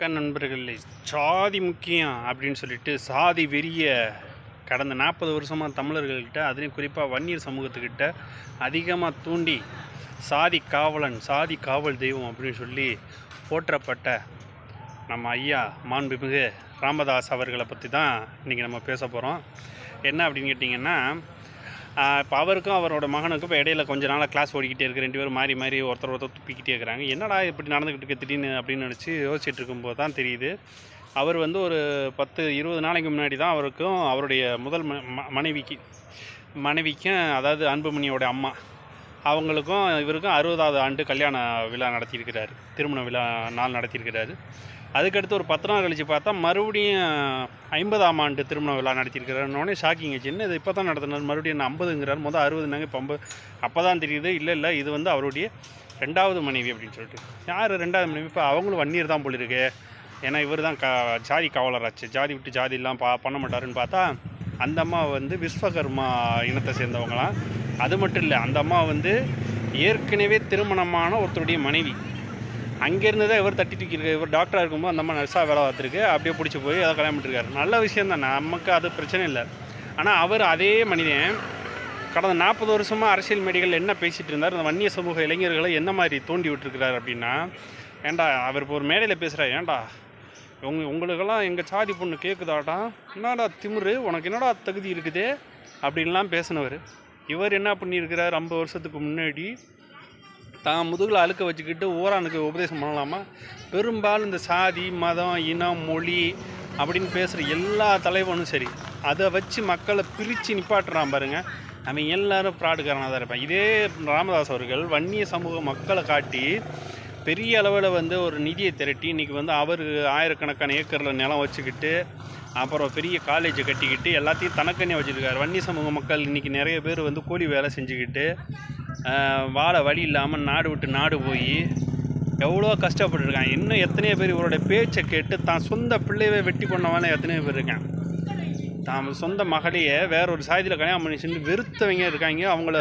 வணக்கம் நண்பர்களே. சாதி முக்கியம் அப்படின்னு சொல்லிட்டு சாதி வெறிய கடந்த நாற்பது வருஷமாக தமிழர்கள்கிட்ட அதுலேயும் குறிப்பாக வன்னியர் சமூகத்துக்கிட்ட அதிகமாக தூண்டி சாதி காவலன் சாதி காவல் தெய்வம் அப்படின்னு சொல்லி போற்றப்பட்ட நம்ம ஐயா மாண்புமிகு ராமதாஸ் அவர்களை பற்றி தான் இன்றைக்கி நம்ம பேச போகிறோம் என்ன அப்படின்னு கேட்டிங்கன்னா இப்போ அவருக்கும் அவரோட மகனுக்கும் இப்போ இடையில கொஞ்ச நாளாக கிளாஸ் ஓடிக்கிட்டே இருக்கு. ரெண்டு பேரும் மாறி மாறி ஒருத்தர் ஒருத்தர் துப்பிக்கிட்டே இருக்கிறாங்க. என்னடா இப்படி நடந்துக்கிட்டு இருக்க திடீர்னு அப்படின்னு நினச்சி யோசிச்சுட்டு இருக்கும்போது தான் தெரியுது. அவர் வந்து ஒரு பத்து இருபது நாளைக்கு முன்னாடி தான் அவருக்கும் அவருடைய முதல் ம- ம- மனைவிக்கு மனைவிக்கும் அதாவது அன்புமணியோட அம்மா அவங்களுக்கும் இவருக்கும் அறுபதாவது ஆண்டு கல்யாண விழா நடத்தியிருக்கிறாரு. திருமண விழா நாள் நடத்தியிருக்கிறாரு. அதுக்கடுத்து ஒரு பத்து நாள் கழித்து பார்த்தா மறுபடியும் ஐம்பதாம் ஆண்டு திருமண விழா நடத்தியிருக்கிறாருன்னொடனே ஷாக்கிங் ஆச்சு. இது இப்போ தான் நடத்தினார்? மறுபடியும் என்ன ஐம்பதுங்கிறார்? மொதல் அறுபதுனாங்க இப்போ ஐம்பது அப்போ தான் தெரியுது. இல்லை இல்லை இது வந்து அவருடைய ரெண்டாவது மனைவி அப்படின்னு சொல்லிட்டு. யார் ரெண்டாவது மனைவி? இப்போ அவங்களும் வன்னியர் தான் போலிருக்கு ஏன்னா இவர் தான் க ஜாதி காவலராச்சு. ஜாதி விட்டு ஜாதி எல்லாம் பா பண்ண மாட்டாருன்னு பார்த்தா அந்த அம்மா வந்து விஸ்வகர்மா இனத்தை சேர்ந்தவங்களாம். அது மட்டும் இல்லை அந்த அம்மா வந்து ஏற்கனவே திருமணமான ஒருத்தருடைய மனைவி. அங்கேருந்து தான் இவர் தட்டி தூக்கியிருக்காரு இவர் டாக்டராக இருக்கும்போது அந்த அம்மா நர்ஸாக வேலை பார்த்துருக்கு. அப்படியே பிடிச்சி போய் அதை கல்யாணம் பண்ணிருக்காரு நல்ல விஷயம் தான் நமக்கு அது பிரச்சனை இல்லை. ஆனால் அவர் அதே மனிதன். கடந்த நாற்பது வருஷமாக அரசியல் மேடைகள் என்ன பேசிகிட்டு இருந்தார்? அந்த வன்னிய சமூக இளைஞர்களை என்ன மாதிரி தூண்டி விட்டுருக்கிறார் அப்படின்னா ஏன்டா அவர் இப்போ ஒரு மேடையில் பேசுகிறார் ஏன்டா உங்க உங்களுக்கெல்லாம் எங்கள் சாதி பொண்ணு கேட்குதாட்டா என்னடா திமிரு? உனக்கு என்னடா தகுதி இருக்குது? அப்படின்லாம் பேசினவர். இவர் என்ன பண்ணியிருக்கிறார் ஐம்பது வருஷத்துக்கு முன்னாடி? தான் முதுகில் அழுக்க வச்சுக்கிட்டு ஓரானுக்கு உபதேசம் பண்ணலாமா? பெரும்பாலும் இந்த சாதி மதம் இனம் மொழி அப்படின்னு பேசுகிற எல்லா தலைவனும் சரி அதை வச்சு மக்களை பிரித்து நிப்பாட்டுறான் பாருங்கள் நம்ம எல்லாரும் ப்ராடுக்காரனாக தான் இருப்பேன். இதே ராமதாஸ் அவர்கள் வன்னிய சமூக மக்களை காட்டி பெரிய அளவில் வந்து ஒரு நிதியை திரட்டி இன்றைக்கி வந்து அவர் ஆயிரக்கணக்கான ஏக்கரில் நிலம் வச்சுக்கிட்டு அப்புறம் பெரிய காலேஜை கட்டிக்கிட்டு எல்லாத்தையும் தனக்கன்னே வச்சுருக்காரு. வன்னி சமூக மக்கள் இன்றைக்கி நிறைய பேர் வந்து கூலி வேலை செஞ்சுக்கிட்டு வாழ வழி இல்லாமல் நாடு விட்டு நாடு போய் எவ்வளோ கஷ்டப்பட்டுருக்கான் இன்னும் எத்தனையோ பேர் இவருடைய பேச்சை கேட்டு தான் சொந்த பிள்ளையவே வெட்டி கொண்டவன எத்தனையோ பேர் இருக்கான் தான் சொந்த மகளையே வேற ஒரு சாதியில் கல்யாணம் பண்ணி செஞ்சு வெறுத்தவங்க இருக்காங்க. அவங்கள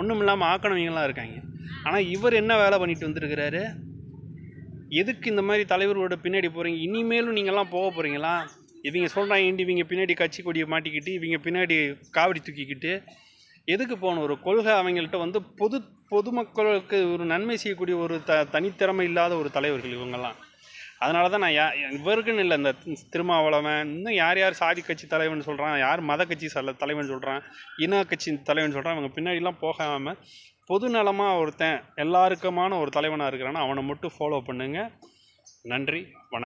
ஒன்றும் இல்லாமல் ஆக்கணவங்களாம் இருக்காங்க. ஆனால் இவர் என்ன வேலை பண்ணிட்டு வந்துருக்கிறாரு? எதுக்கு இந்த மாதிரி தலைவர்களோட பின்னாடி போகிறீங்க இனிமேலும் நீங்கள்லாம் போக போகிறீங்களா இவங்க சொல்கிறாங்க இவங்க பின்னாடி கட்சி கொடியை மாட்டிக்கிட்டு இவங்க பின்னாடி காவடி தூக்கிக்கிட்டு. எதுக்கு போகணும்? ஒரு கொள்கை அவங்கள்ட்ட வந்து பொது பொதுமக்களுக்கு ஒரு நன்மை செய்யக்கூடிய ஒரு த தனித்திறமை இல்லாத ஒரு தலைவர்கள் இவங்கெல்லாம். அதனால தான் நான் யா இவருக்குன்னு இல்லை இந்த திருமாவளவன் இன்னும் யார் யார் சாதி கட்சி தலைவன் சொல்கிறான் யார் மத கட்சி சல தலைவன் சொல்கிறான் இன கட்சி தலைவன் சொல்கிறான் இவங்க பின்னாடிலாம் போகாமல் பொது நலமாக ஒருத்தன் எல்லாருக்குமான ஒரு தலைவனாக இருக்கிறான்னா அவனை மட்டும் ஃபாலோ பண்ணுங்கள் நன்றி வணக்கம்.